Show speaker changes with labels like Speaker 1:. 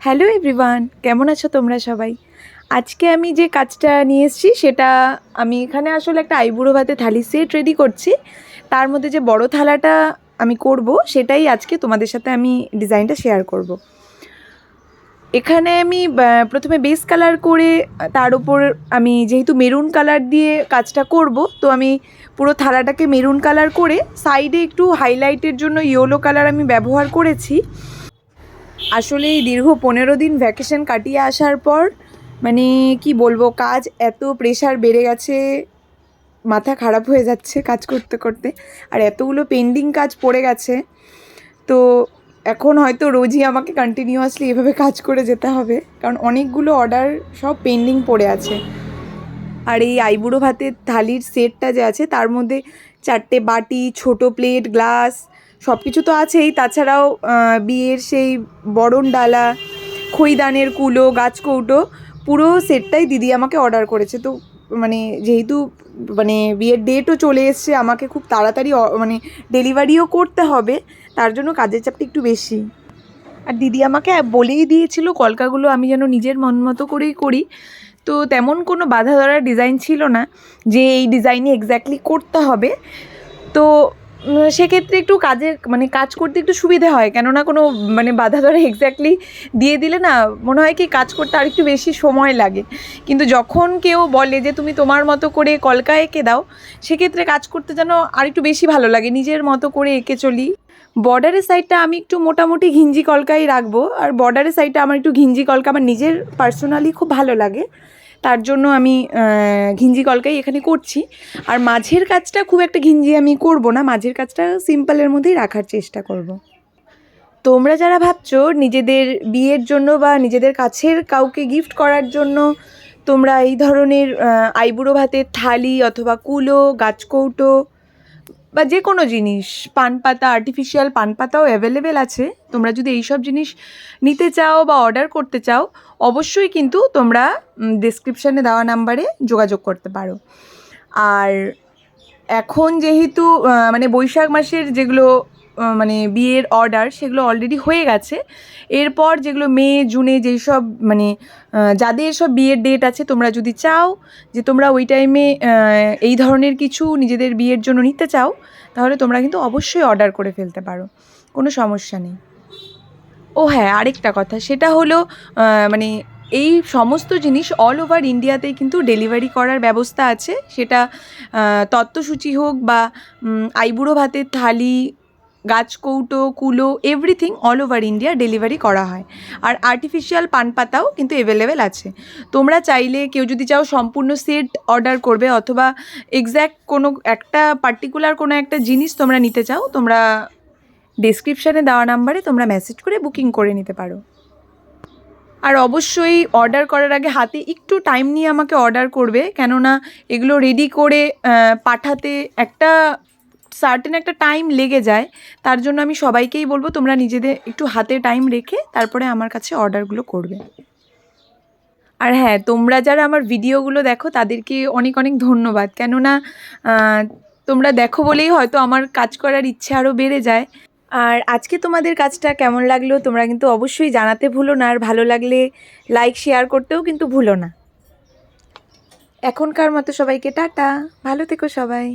Speaker 1: Hello everyone, কেমন আছো তোমরা সবাই? আজকে আমি যে কাজটা নিয়ে এসেছি সেটা আমি এখানে আসলে একটা আইবুড়ো ভাতে থালি সেট রেডি করছি। তার মধ্যে যে বড় থালাটা আমি করব সেটাই আজকে তোমাদের সাথে আমি ডিজাইনটা শেয়ার করব। এখানে আমি প্রথমে বেস কালার করে, তার উপর আমি যেহেতু মেরুন কালার দিয়ে কাজটা করব, তো আমি পুরো থালাটাকে মেরুন কালার করে সাইডে একটু হাইলাইটের জন্য ইয়েলো কালার আমি ব্যবহার করেছি। আসলে এই দীর্ঘ পনেরো দিন ভ্যাকেশন কাটিয়ে আসার পর মানে কি বলব, কাজ এত প্রেশার বেড়ে গেছে, মাথা খারাপ হয়ে যাচ্ছে কাজ করতে করতে, আর এতগুলো পেন্ডিং কাজ পড়ে গেছে। তো এখন হয়তো রোজই আমাকে কন্টিনিউয়াসলি এভাবে কাজ করে যেতে হবে, কারণ অনেকগুলো অর্ডার সব পেন্ডিং পড়ে আছে। আর এই আইবুড়ো ভাতের থালির সেটটা যে আছে, তার মধ্যে চারটে বাটি, ছোট প্লেট গ্লাস সব কিছু তো আছেই। তাছাড়াও বিয়ের সেই বরণ ডালা, খইদানের কুলো, গাছকৌটো, পুরো সেটটাই দিদি আমাকে অর্ডার করেছে। তো মানে যেহেতু মানে বিয়ের ডেটও চলে এসছে, আমাকে খুব তাড়াতাড়ি মানে ডেলিভারিও করতে হবে। তার জন্য কাজের চাপটা একটু বেশি। আর দিদি আমাকে বলেই দিয়েছিল, কলকাগুলো আমি যেন নিজের মন মতো করেই করি। তো, তেমন কোনো বাধা ধরার ডিজাইন ছিল না যে, এই ডিজাইনে এক্স্যাক্টলি করতে হবে। তো সেক্ষেত্রে একটু কাজের মানে কাজ করতে একটু সুবিধে হয়। কেননা কোনো মানে বাধা ধরে এক্স্যাক্টলি দিয়ে দিলে না, মনে হয় কি কাজ করতে আর একটু বেশি সময় লাগে। কিন্তু যখন কেউ বলে যে, তুমি তোমার মতো করে কলকা এঁকে দাও সেক্ষেত্রে কাজ করতে যেন আর একটু বেশি ভালো লাগে। নিজের মতো করে এঁকে চলি। বর্ডারের সাইডটা আমি একটু মোটামুটি ঘিঞ্জি কলকাই রাখব। আর বর্ডারের সাইডটা আমার একটু ঘিঞ্জি কলকা, আমার নিজের পার্সোনালি খুব ভালো লাগে। তার জন্য আমি ঘিঞ্জি কলকাই এখানে করছি আর মাঝের কাজটা খুব একটা ঘিঞ্জি আমি করব না, মাঝের কাজটা সিম্পলের মধ্যেই রাখার চেষ্টা করব। তোমরা যারা ভাবছ নিজেদের বিয়ের জন্য বা নিজেদের কাছের কাউকে গিফট করার জন্য তোমরা এই ধরনের আইবুড়ো ভাতের থালি অথবা কুলো, গাছকৌটো বা যে কোনো জিনিস, পান পাতা আর্টিফিশিয়াল পান পাতাও অ্যাভেলেবেল আছে। তোমরা যদি এইসব জিনিস নিতে চাও বা অর্ডার করতে চাও, অবশ্যই কিন্তু তোমরা ডিসক্রিপশানে দেওয়া নাম্বারে যোগাযোগ করতে পারো। আর এখন যেহেতু মানে বৈশাখ মাসের যেগুলো মানে বিয়ের অর্ডার সেগুলো অলরেডি হয়ে গেছে। এরপর যেগুলো মে, জুনে যেই সব মানে যাদের সব বিয়ের ডেট আছে, তোমরা যদি চাও যে তোমরা ওই টাইমে এই ধরনের কিছু নিজেদের বিয়ের জন্য নিতে চাও, তাহলে তোমরা কিন্তু অবশ্যই অর্ডার করে ফেলতে পারো। কোনো সমস্যা নেই। ও হ্যাঁ আরেকটা কথা, সেটা হলো মানে এই সমস্ত জিনিস অল ওভার ইন্ডিয়াতেই কিন্তু ডেলিভারি করার ব্যবস্থা আছে। সেটা তত্ত্বসূচি হোক বা আইবুড়ো ভাতের থালি গাছকৌটো, কুলো everything all over India delivery করা হয়। আর আর্টিফিশিয়াল পান পাতাও কিন্তু অ্যাভেলেবেল আছে। তোমরা চাইলে কেউ যদি চাও সম্পূর্ণ সেট অর্ডার করবে অথবা এক্স্যাক্ট কোনো একটা পার্টিকুলার কোনো একটা জিনিস তোমরা নিতে চাও, তোমরা ডেসক্রিপশানে দেওয়া নাম্বারে তোমরা মেসেজ করে বুকিং করে নিতে পারো। আর অবশ্যই অর্ডার করার আগে হাতে একটু টাইম নিয়ে আমাকে অর্ডার করবে, কেননা এগুলো রেডি করে পাঠাতে একটা সার্টেন একটা টাইম লেগে যায়, তার জন্য আমি সবাইকেই বলব তোমরা নিজেদের একটু হাতে টাইম রেখে তারপরে আমার কাছে অর্ডারগুলো করবে। আর হ্যাঁ তোমরা যারা আমার ভিডিওগুলো দেখো, তাদেরকে অনেক অনেক ধন্যবাদ। কেননা তোমরা দেখো বলেই হয়তো আমার কাজ করার ইচ্ছে আরও বেড়ে যায়। আর আজকে তোমাদের কাজটা কেমন লাগল, তোমরা কিন্তু অবশ্যই জানাতে ভুলো না। আর ভালো লাগলে লাইক শেয়ার করতেও কিন্তু ভুলো না। এখনকার মতো সবাইকে টাটা। ভালো থেকো সবাই।